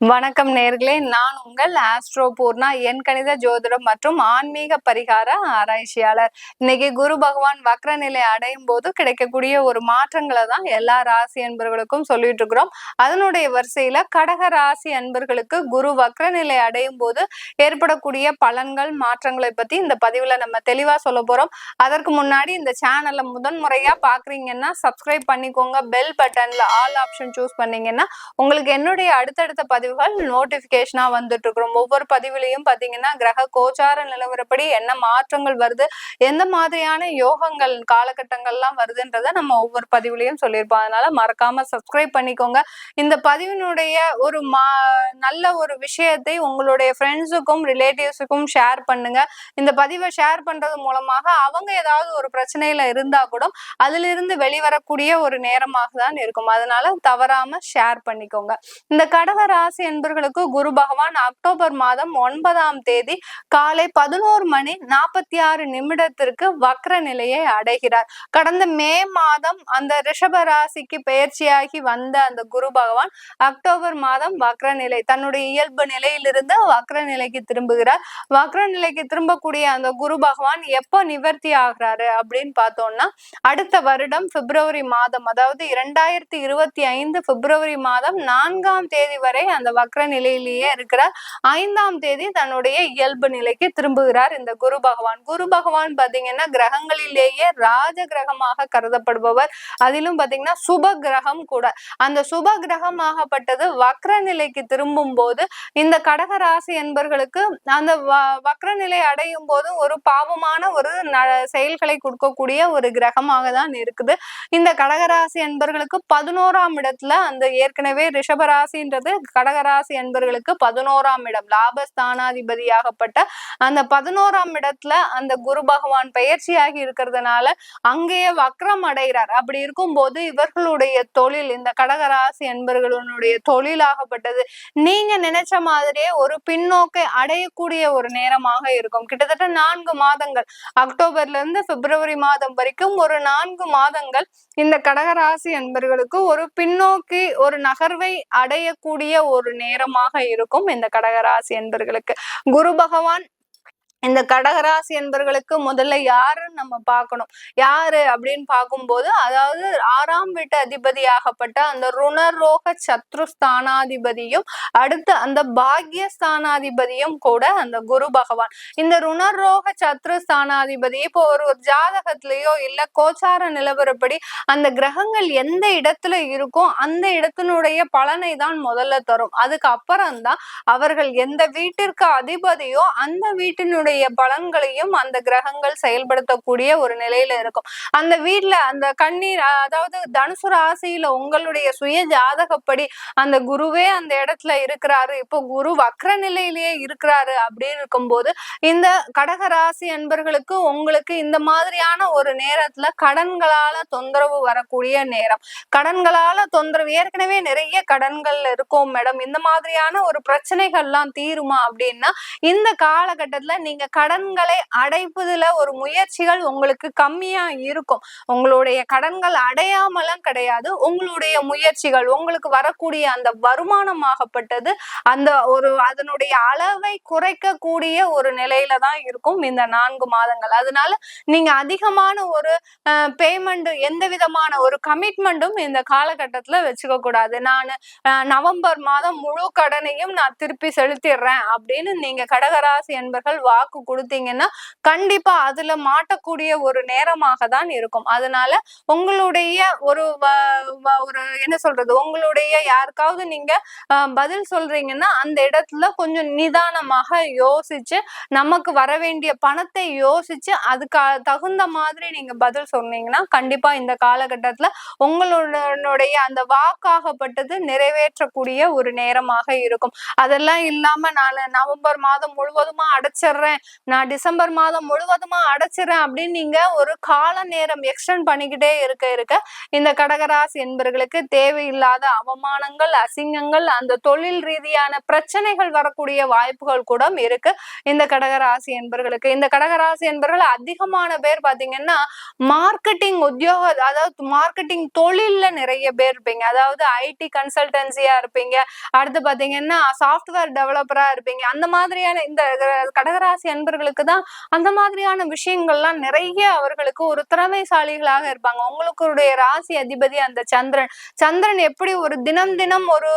வணக்கம் நேர்களே. நான் உங்கள் ஆஸ்ட்ரோ பூர்ணா என் கணித ஜோதிடம் மற்றும் ஆன்மீக பரிகார ஆராய்ச்சியாளர். இன்னைக்கு குரு பகவான் வக்ர நிலை அடையும் போது கிடைக்கக்கூடிய ஒரு மாற்றங்களை தான் எல்லா ராசி அன்பர்களுக்கும் சொல்லிட்டு இருக்கிறோம். அதனுடைய வரிசையில கடக ராசி அன்பர்களுக்கு குரு வக்ர நிலை அடையும் போது ஏற்படக்கூடிய பலன்கள் மாற்றங்களை பத்தி இந்த பதிவுல நம்ம தெளிவா சொல்ல போறோம். அதற்கு முன்னாடி இந்த சேனலை முதன் முறையா பாக்குறீங்கன்னா சப்ஸ்கிரைப் பண்ணிக்கோங்க. பெல் பட்டன்ல ஆல் ஆப்ஷன் சூஸ் பண்ணீங்கன்னா உங்களுக்கு என்னுடைய அடுத்தடுத்த பதிவு பதிவுகள் நோட்டிபிகேஷனா வந்துட்டு இருக்கிறோம் ஒவ்வொரு பதிவுலையும் பாத்தீங்கன்னா கிரக கோச்சார நிலவரப்படி என்ன மாற்றங்கள் வருது எந்த மாதிரியான யோகங்கள் காலகட்டங்கள்லாம் வருதுன்றத நம்ம ஒவ்வொரு பதிவுலையும் சொல்லியிருப்போம். அதனால மறக்காம சப்ஸ்கிரைப் பண்ணிக்கோங்க. இந்த பதிவினுடைய ஒரு மா நல்ல ஒரு விஷயத்தை உங்களுடைய ஃப்ரெண்ட்ஸுக்கும் ரிலேட்டிவ்ஸுக்கும் ஷேர் பண்ணுங்க. இந்த பதிவை ஷேர் பண்றது மூலமாக அவங்க ஏதாவது ஒரு பிரச்சனையில இருந்தா கூட அதிலிருந்து வெளிவரக்கூடிய ஒரு நேரமாக தான் இருக்கும். அதனால தவறாம ஷேர் பண்ணிக்கோங்க. இந்த கடக ராசி ராசி என்பர்களுக்கு குரு பகவான் அக்டோபர் மாதம் ஒன்பதாம் தேதி காலை பதினோரு மணி நாற்பத்தி ஆறு நிமிடத்திற்கு வக்ர நிலையை அடைகிறார். கடந்த மே மாதம் அந்த ரிஷப ராசிக்கு பயிற்சியாகி வந்த அந்த குரு பகவான் அக்டோபர் மாதம் வக்ர நிலை தன்னுடைய இயல்பு நிலையிலிருந்து வக்ர நிலைக்கு திரும்புகிறார். வக்ர நிலைக்கு திரும்பக்கூடிய அந்த குரு பகவான் எப்போ நிவர்த்தி ஆகிறாரு அப்படின்னு பார்த்தோம்னா அடுத்த வருடம் பிப்ரவரி மாதம் அதாவது இரண்டாயிரத்தி இருபத்தி ஐந்து பிப்ரவரி மாதம் நான்காம் தேதி வரை அந்த அந்த வக்ர நிலையிலேயே இருக்கிறார் ஐந்தாம் தேதி தன்னுடைய இயல்பு நிலைக்கு திரும்புகிறார் இந்த குரு பகவான். குரு பகவான் பாத்தீங்கன்னா கிரகங்களிலேயே ராஜ கிரகமாக கருதப்படுபவர். அதிலும் பாத்தீங்கன்னா சுப கிரகம் கூட. அந்த சுப கிரகமாகப்பட்டது வக்ர நிலைக்கு திரும்பும் போது இந்த கடகராசி என்பர்களுக்கு அந்த வக்ர நிலை அடையும் போது ஒரு பாவமான ஒரு செயல்களை கொடுக்கக்கூடிய ஒரு கிரகமாக தான் இருக்குது. இந்த கடகராசி என்பர்களுக்கு பதினோராம் இடத்துல அந்த ஏற்கனவே ரிஷபராசின்றது கடக கடகராசி என்பர்களுக்கு பதினோராம் இடம். லாபஸ்தானாதிபதியாகப்பட்ட அந்த பதினோராம் இடத்துல அந்த குரு பகவான் பயிற்சியாகி இருக்கிறதுனால அங்கேயே வக்ரம் அடைகிறார். அப்படி இருக்கும்போது இவர்களுடைய தொழில் இந்த கடகராசி என்பர்களுடைய தொழிலாகப்பட்டது நீங்க நினைச்ச மாதிரியே ஒரு பின்னோக்கை அடையக்கூடிய ஒரு நேரமாக இருக்கும். கிட்டத்தட்ட நான்கு மாதங்கள். அக்டோபர்ல இருந்து பிப்ரவரி மாதம் வரைக்கும் ஒரு நான்கு மாதங்கள் இந்த கடகராசி என்பர்களுக்கு ஒரு பின்னோக்கி ஒரு நகர்வை அடையக்கூடிய ஒரு ஒரு நேரமாக இருக்கும் இந்த கடகராசி என்பர்களுக்கு. குரு பகவான் இந்த கடகராசி என்பர்களுக்கு முதல்ல யாருன்னு நம்ம பார்க்கணும். யாரு அப்படின்னு பார்க்கும்போது அதாவது ஆறாம் வீட்டு அதிபதியாகப்பட்ட அந்த ருணரோக சத்ருஸ்தானாதிபதியும் அடுத்து அந்த பாக்யஸ்தானாதிபதியும் கூட அந்த குரு பகவான். இந்த ருணரோக சத்ருஸ்தானாதிபதி இப்போ ஒரு ஒரு ஜாதகத்திலேயோ இல்ல கோச்சார நிலவரப்படி அந்த கிரகங்கள் எந்த இடத்துல இருக்கோ அந்த இடத்தினுடைய பலனை தான் முதல்ல தரும். அதுக்கு அப்புறம்தான் அவர்கள் எந்த வீட்டிற்கு அதிபதியோ அந்த வீட்டினுடைய அதனுடைய பலன்களையும் அந்த கிரகங்கள் செயல்படுத்தக்கூடிய ஒரு நிலையில இருக்கும். அந்த வீட்டுல அந்த கண்ணீர் அதாவது தனுசு ராசியில உங்களுடைய சுய ஜாதகப்படி அந்த குருவே அந்த இடத்துல இருக்கிறாரு. இப்போ குரு வக்ர நிலையிலேயே இருக்கிறாரு அப்படின்னு இருக்கும்போது இந்த கடக ராசி அன்பர்களுக்கு உங்களுக்கு இந்த மாதிரியான ஒரு நேரத்துல கடன்களால தொந்தரவு வரக்கூடிய நேரம். கடன்களால தொந்தரவு ஏற்கனவே நிறைய கடன்கள் இருக்கும் மேடம். இந்த மாதிரியான ஒரு பிரச்சனைகள்லாம் தீருமா அப்படின்னா இந்த காலகட்டத்துல நீங்க நீங்க கடன்களை அடைப்பதுல ஒரு முயற்சிகள் உங்களுக்கு கம்மியா இருக்கும். உங்களுடைய கடன்கள் அடையாமலாம் கிடையாது. உங்களுடைய முயற்சிகள் உங்களுக்கு வரக்கூடிய அந்த வருமானமாகப்பட்டது அந்த ஒரு அதனுடைய அளவை குறைக்கக்கூடிய ஒரு நிலையில தான் இருக்கும் இந்த நான்கு மாதங்கள். அதனால நீங்க அதிகமான ஒரு பேமெண்ட் எந்த விதமான ஒரு கமிட்மெண்ட்டும் இந்த காலகட்டத்துல வச்சுக்க கூடாது. நான் நவம்பர் மாதம் முழு கடனையும் நான் திருப்பி செலுத்திடுறேன் அப்படின்னு நீங்க கடகராசி என்பர்கள் வாக்கு வாக்கு கொடுத்தீங்கன்னா கண்டிப்பா அதுல மாட்டக்கூடிய ஒரு நேரமாக தான் இருக்கும். அதனால உங்களுடைய ஒரு ஒரு என்ன சொல்றது? உங்களுடைய யாருக்காவது நீங்க பதில் சொல்றீங்கன்னா அந்த இடத்துல கொஞ்சம் நிதானமாக யோசிச்சு நமக்கு வர வேண்டிய பணத்தை யோசிச்சு அதுக்கு தகுந்த மாதிரி நீங்க பதில் சொன்னீங்கன்னா கண்டிப்பா இந்த காலகட்டத்துல உங்களுடைய அந்த வாக்காகப்பட்டது நிறைவேற்றக்கூடிய ஒரு நேரமாக இருக்கும். அதெல்லாம் இல்லாம நான் நவம்பர் மாதம் முழுவதுமா அடைச்சிடுறேன் அடைச்சிடுறேன் நான் டிசம்பர் மாதம் முழுவதுமா அடைச்சிடுறேன் அப்படின்னு நீங்க ஒரு கால நேரம் எக்ஸ்டெண்ட் பண்ணிக்கிட்டே இருக்க இருக்க இந்த கடகராசி என்பர்களுக்கு தேவையில்லாத அவமானங்கள் அசிங்கங்கள் அந்த தொழில் ரீதியான பிரச்சனைகள் வரக்கூடிய வாய்ப்புகள் கூட இருக்கு. இந்த கடகராசி என்பர்களுக்கு இந்த கடகராசி என்பர்கள் அதிகமான பேர் பாத்தீங்கன்னா மார்க்கெட்டிங் உத்தியோக அதாவது மார்க்கெட்டிங் தொழில்ல நிறைய பேர் இருப்பீங்க. அதாவது ஐடி கன்சல்டன்சியா இருப்பீங்க. அடுத்து பாத்தீங்கன்னா சாஃப்ட்வேர் டெவலப்பரா இருப்பீங்க. அந்த மாதிரியான இந்த கடகராசி அன்பர்களுக்கு தான் அந்த மாதிரியான விஷயங்கள்லாம் நிறைய அவர்களுக்கு ஒரு திறமைசாலிகளாக இருப்பாங்க. உங்களுக்குடைய ராசி அதிபதி அந்த சந்திரன். சந்திரன் எப்படி ஒரு தினம் தினம் ஒரு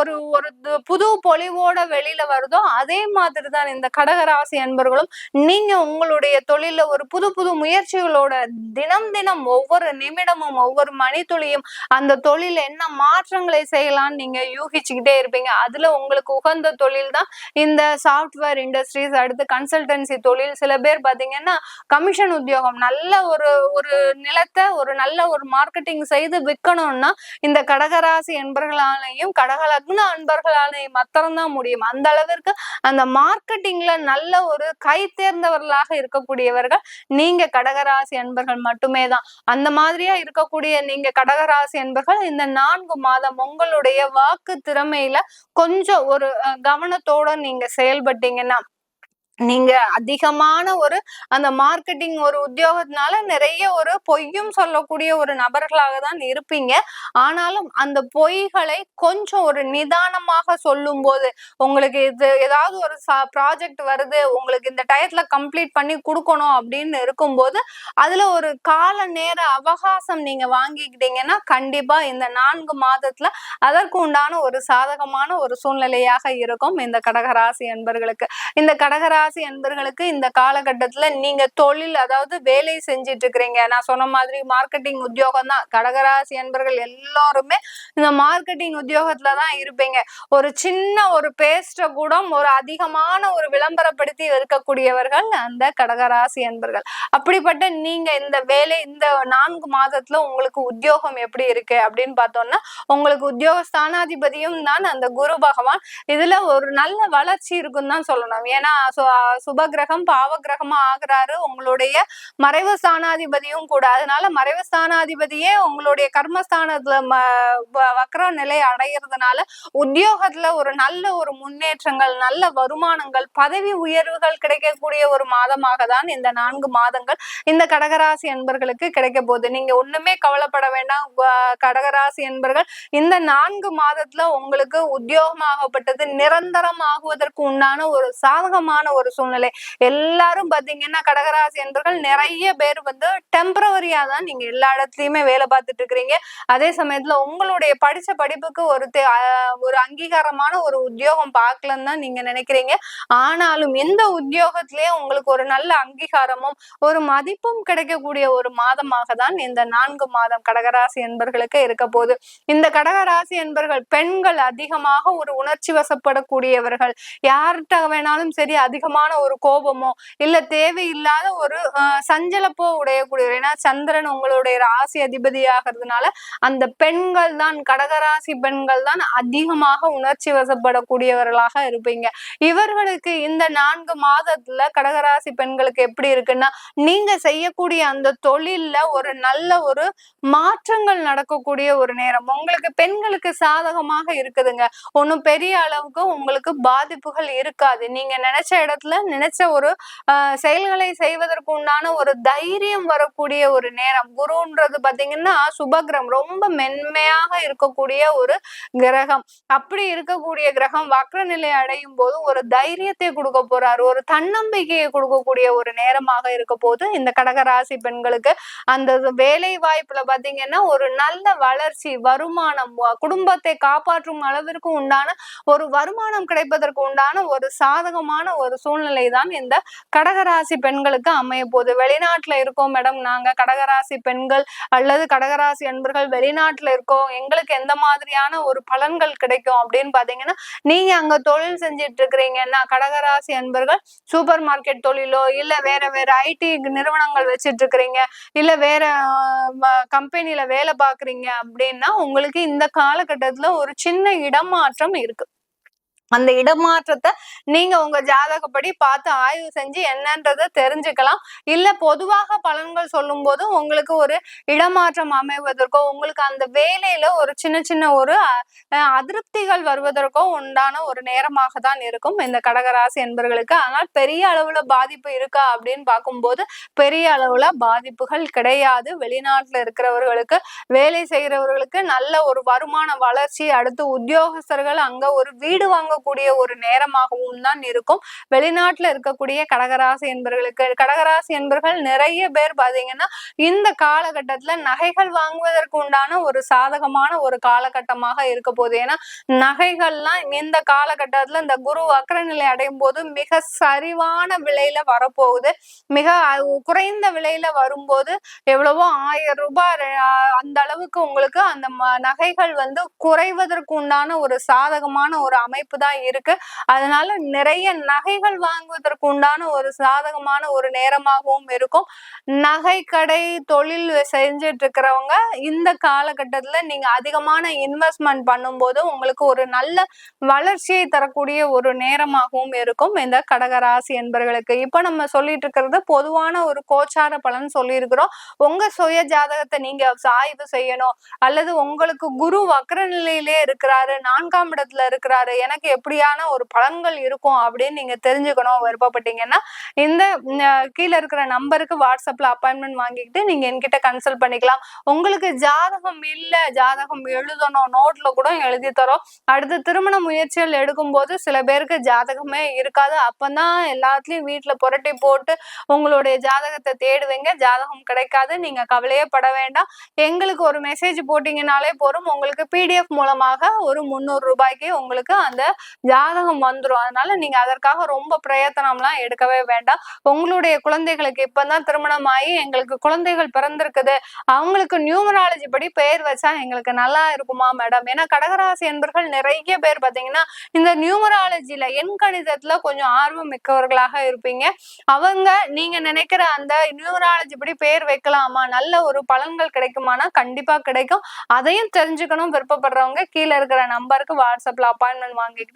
ஒரு ஒரு புது பொலிவோட வெளியில வருதோ அதே மாதிரி தான் இந்த கடகராசி அன்பர்களும் நீங்க உங்களுடைய தொழில ஒரு புது புது முயற்சிகளோட தினம் தினம் ஒவ்வொரு நிமிடமும் ஒவ்வொரு மணித்துளியும் அந்த தொழில என்ன மாற்றங்களை செய்யலாம்னு நீங்க யூகிச்சுக்கிட்டே இருப்பீங்க. அதுல உங்களுக்கு உகந்த தொழில் தான் இந்த சாஃப்ட்வேர் இண்டஸ்ட்ரீஸ் அடுத்து கன்சல்டன்சி தொழில் சில பேர் பாத்தீங்கன்னா கமிஷன் உத்தியோகம் நல்ல ஒரு ஒரு நிலத்தை ஒரு நல்ல ஒரு மார்க்கெட்டிங் செய்து விற்கணும்னா இந்த கடகராசி என்பர்களாலையும் கடகலக்ன அன்பர்களாலையும் மாத்திரம்தான் முடியும். அந்த அளவிற்கு அந்த மார்க்கெட்டிங்ல நல்ல ஒரு கை தேர்ந்தவர்களாக இருக்கக்கூடியவர்கள் நீங்க கடகராசி என்பர்கள் மட்டுமே தான் அந்த மாதிரியா இருக்கக்கூடிய நீங்க கடகராசி என்பர்கள் இந்த நான்கு மாதம் உங்களுடைய வாக்கு திறமையில கொஞ்சம் ஒரு கவனத்தோட நீங்க செயல்பட்டீங்கன்னா நீங்க அதிகமான ஒரு அந்த மார்க்கெட்டிங் ஒரு உத்தியோகத்தினால நிறைய ஒரு பொய்யும் சொல்லக்கூடிய ஒரு நபர்களாக தான் இருப்பீங்க. ஆனாலும் அந்த பொய்களை கொஞ்சம் ஒரு நிதானமாக சொல்லும் போது உங்களுக்கு இது ஏதாவது ஒரு ப்ராஜெக்ட் வருது உங்களுக்கு இந்த டயத்துல கம்ப்ளீட் பண்ணி கொடுக்கணும் அப்படின்னு இருக்கும்போது அதுல ஒரு கால நேர அவகாசம் நீங்க வாங்கிக்கிட்டீங்கன்னா கண்டிப்பா இந்த நான்கு மாதத்துல அதற்கு உண்டான ஒரு சாதகமான ஒரு சூழ்நிலையாக இருக்கும் இந்த கடகராசி என்பர்களுக்கு இந்த கடகராசி ராசி அன்பர்களுக்கு இந்த காலகட்டத்துல நீங்க தொழில் அதாவது வேலை செஞ்சிட்டு இருக்கிறீங்க நான் சொன்ன மாதிரி மார்க்கெட்டிங் உத்தியோகம் தான். கடகராசி அன்பர்கள் எல்லாருமே இந்த மார்க்கெட்டிங் உத்தியோகத்துல தான் இருப்பீங்க. ஒரு சின்ன ஒரு பேஸ்ட கூட ஒரு அதிகமான ஒரு விளம்பரப்படுத்தி இருக்கக்கூடியவர்கள் அந்த கடகராசி அன்பர்கள் அப்படிப்பட்ட நீங்க இந்த வேலை இந்த நான்கு மாதத்துல உங்களுக்கு உத்தியோகம் எப்படி இருக்கு அப்படின்னு பார்த்தோம்னா உங்களுக்கு உத்தியோக ஸ்தானாதிபதியும் தான் அந்த குரு பகவான். இதுல ஒரு நல்ல வளர்ச்சி இருக்குன்னு தான் சொல்லணும். ஏன்னா சுப கிரகம் பாவ கிரகமா ஆகுறாரு. உங்களுடைய மறைவு ஸ்தானாதிபதியும் கூட. அதனால மறைவு ஸ்தானாதிபதியே உங்களுடைய கர்மஸ்தானத்துல வக்கர நிலை அடைகிறதுனால உத்தியோகத்துல ஒரு நல்ல ஒரு முன்னேற்றங்கள் நல்ல வருமானங்கள் பதவி உயர்வுகள் கிடைக்கக்கூடிய ஒரு மாதமாக தான் இந்த நான்கு மாதங்கள் இந்த கடகராசி என்பர்களுக்கு கிடைக்க போகுது. நீங்க ஒண்ணுமே கவலைப்பட வேண்டாம். கடகராசி என்பர்கள் இந்த நான்கு மாதத்துல உங்களுக்கு உத்தியோகமாகப்பட்டது நிரந்தரமாகுவதற்கு உண்டான ஒரு சாதகமான ஒரு ஒரு சூழ்நிலை. எல்லாரும் பாத்தீங்கன்னா கடகராசி என்பர்கள் நிறைய பேர் வந்து டெம்பரவரியா தான் நீங்க எல்லா இடத்துலயுமே வேலை பார்த்துட்டு இருக்கிறீங்க. அதே சமயத்துல உங்களுடைய படிச்ச படிப்புக்கு ஒரு ஒரு அங்கீகாரமான ஒரு உத்தியோகம் பார்க்கலன்னு தான் நீங்க நினைக்கிறீங்க. ஆனாலும் இந்த உத்தியோகத்திலேயே உங்களுக்கு ஒரு நல்ல அங்கீகாரமும் ஒரு மதிப்பும் கிடைக்கக்கூடிய ஒரு மாதமாக தான் இந்த நான்கு மாதம் கடகராசி என்பர்களுக்கு இருக்க போகுது. இந்த கடகராசி என்பர்கள் பெண்கள் அதிகமாக ஒரு உணர்ச்சி வசப்படக்கூடியவர்கள். யார்கிட்ட வேணாலும் சரி அதிகமாக அதிகமான ஒரு கோபமோ இல்ல தேவையில்லாத ஒரு சஞ்சலப்போ உடையக்கூடிய ஏன்னா சந்திரன் உங்களுடைய ராசி அதிபதியாகிறதுனால அந்த பெண்கள் தான் கடகராசி பெண்கள் தான் அதிகமாக உணர்ச்சி வசப்படக்கூடியவர்களாக இருப்பீங்க. இவர்களுக்கு இந்த நான்கு மாதத்துல கடகராசி பெண்களுக்கு எப்படி இருக்குன்னா நீங்க செய்யக்கூடிய அந்த தொழில்ல ஒரு நல்ல ஒரு மாற்றங்கள் நடக்கக்கூடிய ஒரு நேரம். உங்களுக்கு பெண்களுக்கு சாதகமாக இருக்குதுங்க. ஒன்றும் பெரிய அளவுக்கு உங்களுக்கு பாதிப்புகள் இருக்காது. நீங்க நினைச்ச இடத்துல காலத்துல நினைச்ச ஒரு செயல்களை செய்வதற்கு உண்டான ஒரு தைரியம் வரக்கூடிய ஒரு நேரம். குருன்றது பாத்தீங்கன்னா சுபகிரம் ரொம்ப மென்மையாக இருக்கக்கூடிய ஒரு கிரகம். அப்படி இருக்கக்கூடிய கிரகம் வக்ர நிலை அடையும் போது ஒரு தைரியத்தை கொடுக்க போறாரு. ஒரு தன்னம்பிக்கையை கொடுக்கக்கூடிய ஒரு நேரமாக இருக்க போது இந்த கடகராசி பெண்களுக்கு அந்த வேலை வாய்ப்புல பாத்தீங்கன்னா ஒரு நல்ல வளர்ச்சி வருமானம் குடும்பத்தை காப்பாற்றும் அளவிற்கு உண்டான ஒரு வருமானம் கிடைப்பதற்கு உண்டான ஒரு சாதகமான ஒரு சூழ்நிலை தான் இந்த கடகராசி பெண்களுக்கு அமைய போகுது வெளிநாட்டுல இருக்கோம் மேடம் நாங்க. கடகராசி பெண்கள் அல்லது கடகராசி அன்பர்கள் வெளிநாட்டுல இருக்கோம். எங்களுக்கு எந்த மாதிரியான ஒரு பலன்கள் கிடைக்கும் அப்படின்னு பாத்தீங்கன்னா நீங்க அங்க தொழில் செஞ்சிட்டு இருக்கிறீங்கன்னா கடகராசி அன்பர்கள் சூப்பர் மார்க்கெட் தொழிலோ இல்ல வேற வேற ஐடி நிறுவனங்கள் வச்சிட்டு இருக்கிறீங்க இல்ல வேற கம்பெனில வேலை பாக்குறீங்க அப்படின்னா உங்களுக்கு இந்த காலகட்டத்துல ஒரு சின்ன இடமாற்றம் இருக்கு. அந்த இடமாற்றத்தை நீங்க உங்க ஜாதகப்படி பார்த்து ஆய்வு செஞ்சு என்னன்றதை தெரிஞ்சுக்கலாம். இல்ல பொதுவாக பலன்கள் சொல்லும் போதும் உங்களுக்கு ஒரு இடமாற்றம் அமைவதற்கோ உங்களுக்கு அந்த வேலையில ஒரு சின்ன சின்ன ஒரு அதிருப்திகள் வருவதற்கோ உண்டான ஒரு நேரமாக தான் இருக்கும் இந்த கடகராசி என்பர்களுக்கு. ஆனால் பெரிய அளவுல பாதிப்பு இருக்கா அப்படின்னு பார்க்கும்போது பெரிய அளவுல பாதிப்புகள் கிடையாது. வெளிநாட்டுல இருக்கிறவர்களுக்கு வேலை செய்யறவர்களுக்கு நல்ல ஒரு வருமான வளர்ச்சி அடுத்து உத்தியோகஸ்தர்கள் அங்க ஒரு வீடு வாங்க போகக்கூடிய ஒரு நேரமாகவும் தான் இருக்கும். வெளிநாட்டுல இருக்கக்கூடிய கடகராசி என்பர்களுக்கு கடகராசி என்பர்கள் நிறைய பேர் பாத்தீங்கன்னா இந்த காலகட்டத்துல நகைகள் வாங்குவதற்கு உண்டான ஒரு சாதகமான ஒரு காலகட்டமாக இருக்க போகுது. ஏன்னா நகைகள்லாம் இந்த காலகட்டத்துல இந்த குரு வக்கர நிலை அடையும் போது மிக சரிவான விலையில வரப்போகுது. மிக குறைந்த விலையில வரும்போது எவ்வளவோ ஆயிரம் ரூபாய் அந்த அளவுக்கு உங்களுக்கு அந்த நகைகள் வந்து குறைவதற்கு உண்டான ஒரு சாதகமான ஒரு அமைப்பு தான் தான் இருக்கு. அதனால நிறைய நகைகள் வாங்குவதற்கு உண்டான ஒரு சாதகமான ஒரு நேரமாகவும் இருக்கும். நகை கடை தொழில் செஞ்சுட்டு இருக்கிறவங்க இந்த காலகட்டத்துல நீங்க அதிகமான இன்வெஸ்ட்மெண்ட் பண்ணும்போது உங்களுக்கு ஒரு நல்ல வளர்ச்சியை தரக்கூடிய ஒரு நேரமாகவும் இருக்கும். இந்த கடகராசி என்பர்களுக்கு இப்ப நம்ம சொல்லிட்டு இருக்கிறது பொதுவான ஒரு கோச்சார பலன் சொல்லியிருக்கிறோம். உங்க சுய ஜாதகத்தை நீங்க ஆய்வு செய்யணும். அல்லது உங்களுக்கு குரு வக்கர நிலையிலே இருக்கிறாரு நான்காம் இடத்துல இருக்கிறாரு எனக்கு எப்படியான ஒரு பலன்கள் இருக்கும் அப்படின்னு நீங்க தெரிஞ்சுக்கணும் விருப்பப்பட்டீங்கன்னா இந்த கீழே இருக்கிற நம்பருக்கு வாட்ஸ்அப்ல அப்பாயின்மெண்ட் வாங்கிக்கிட்டு நீங்க என்கிட்ட கன்சல்ட் பண்ணிக்கலாம். உங்களுக்கு ஜாதகம் இல்லை ஜாதகம் எழுதணும் நோட்ல கூட எழுதி தரோம். அடுத்து திருமண முயற்சிகள் எடுக்கும்போது சில பேருக்கு ஜாதகமே இருக்காது. அப்பதான் எல்லாத்துலயும் வீட்டுல புரட்டி போட்டு உங்களுடைய ஜாதகத்தை தேடுவீங்க. ஜாதகம் கிடைக்காது நீங்க கவலையே பட வேண்டாம். எங்களுக்கு ஒரு மெசேஜ் போட்டீங்கனாலே போதும். உங்களுக்கு பிடிஎஃப் மூலமாக ஒரு முந்நூறு ரூபாய்க்கு உங்களுக்கு அந்த ஜாதகம் வந்துடும் அதனால நீங்க அதற்காக ரொம்ப பிரயத்தனம்லாம் எடுக்கவே வேண்டாம். உங்களுடைய குழந்தைகளுக்கு இப்பதான் திருமணம் ஆகி எங்களுக்கு குழந்தைகள் பிறந்திருக்குது. அவங்களுக்கு நியூமராலஜி படி பெயர் வச்சா எங்களுக்கு நல்லா இருக்குமா மேடம்? ஏன்னா கடகராசி என்பர்கள் நிறைய பேர் பாத்தீங்கன்னா இந்த நியூமராலஜில எண் கணிதத்துல கொஞ்சம் ஆர்வம் மிக்கவர்களாக இருப்பீங்க. அவங்க நீங்க நினைக்கிற அந்த நியூமராலஜி படி பெயர் வைக்கலாமா? நல்ல ஒரு பலன்கள் கிடைக்குமானா? கண்டிப்பா கிடைக்கும். அதையும் தெரிஞ்சுக்கணும் விருப்பப்படுறவங்க கீழே இருக்கிற நம்பருக்கு வாட்ஸ்அப்ல அப்பாயின்மெண்ட் வாங்கிக்கிட்டு